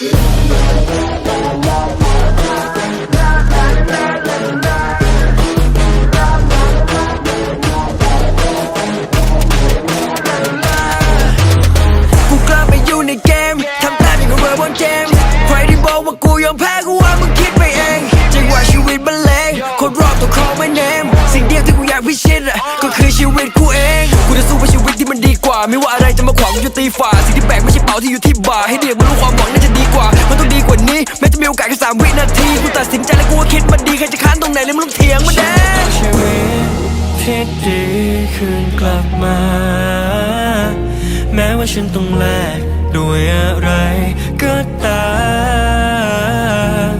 กูกลับไปอยู่ในเกมทำตามอย่างเวอร์บนเกมใครที่บอกว่ากูยอมแพ้กูว่ามึงคิดไปเองจังหวะชีวิตมันเลงคนรอบตัวเขาไม่เน้มสิ่งเดียวที่กูอยากพิชิตอะก็คือชีวิตกูเองกูจะสู้เพื่อชีวิตที่มันดีกว่าไม่ว่า จะชีวิตมันเลงคนรอบตัว call my name สิ่งเดียวที่กูอยากพิชิตอะก็คือชีวิตกูเองกูจะสู้เพื่อชีวิตที่มันดีกว่าไม่ว่าอะไรจะมาขวางกูจะตีฝ่าสิ่งที่แบกไม่ใช่เป๋าที่อยู่ที่บ่าให้เด็กมันรู้ความหวังน่าจะดีกว่า มันต้องดีกว่านี้แม้จะมีโอกาสแค่สามวินาทีกูตัดสินใจแล้วกูก็คิดมันดีใครจะค้านตรงไหนเลยมึงต้องเถียงมันแน่ชีวิตที่ดีคืนกลับมา แม้ว่าฉันต้องแลกด้วยอะไรก็ตาม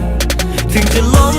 ถึงจะล้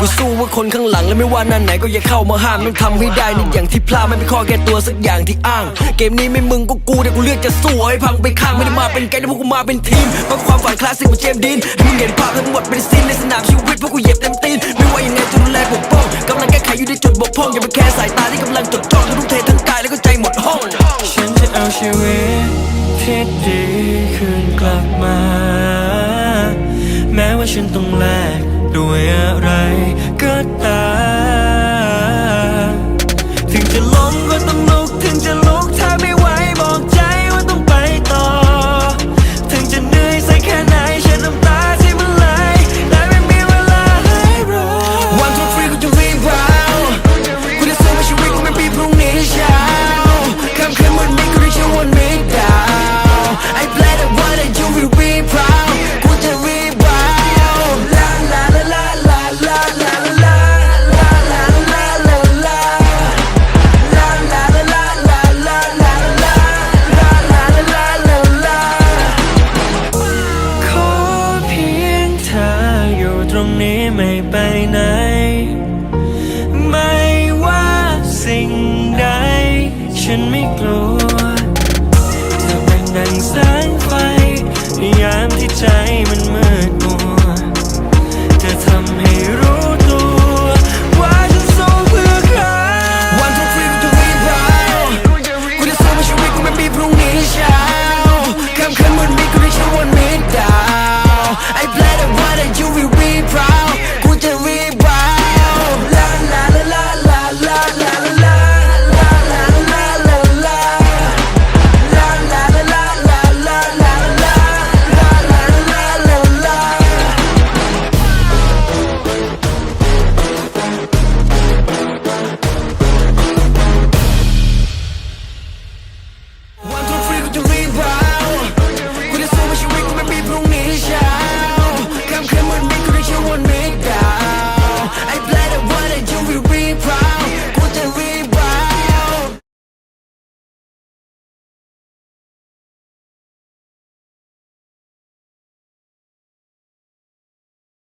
กูสู้เพื่อคนข้างหลังและไม่ว่านั่นไหนก็อย่าเข้ามาห้ามต้องทำให้ได้ในอย่างที่พลาดไม่เป็นข้อแก้ตัวสักอย่างที่อ้าง เกมนี้ไม่มึงก็กูแต่กูเลือกจะสู้เอาให้พังไปข้างไม่ได้มาเป็นแก๊งแต่พวกกูมาเป็นทีมเพราะความฝันคลาสสิกเหมือนเจมดีนให้มึงเห็นภาพทั้งหมดเป็นซีนในสนามชีวิตพวกกูเหยียบเต็มตีนไม่ว่ายังไงจะดูแลปกป้องกำลังแก้ไขอยู่ในจุดบกพร่องอย่าไปแค่สายตาที่กำลังจดจ้องทุ่มเททั้งกายแล้วก็ใจหมดห้องฉันจะเอาชีวิตที่ดีคืนกลับมา แม้ว่าฉันต้องแลก ด้วยอะไรก็ตามถึงจะล้ม ไปไหน ไม่ว่าสิ่งใด ฉันไม่กลัว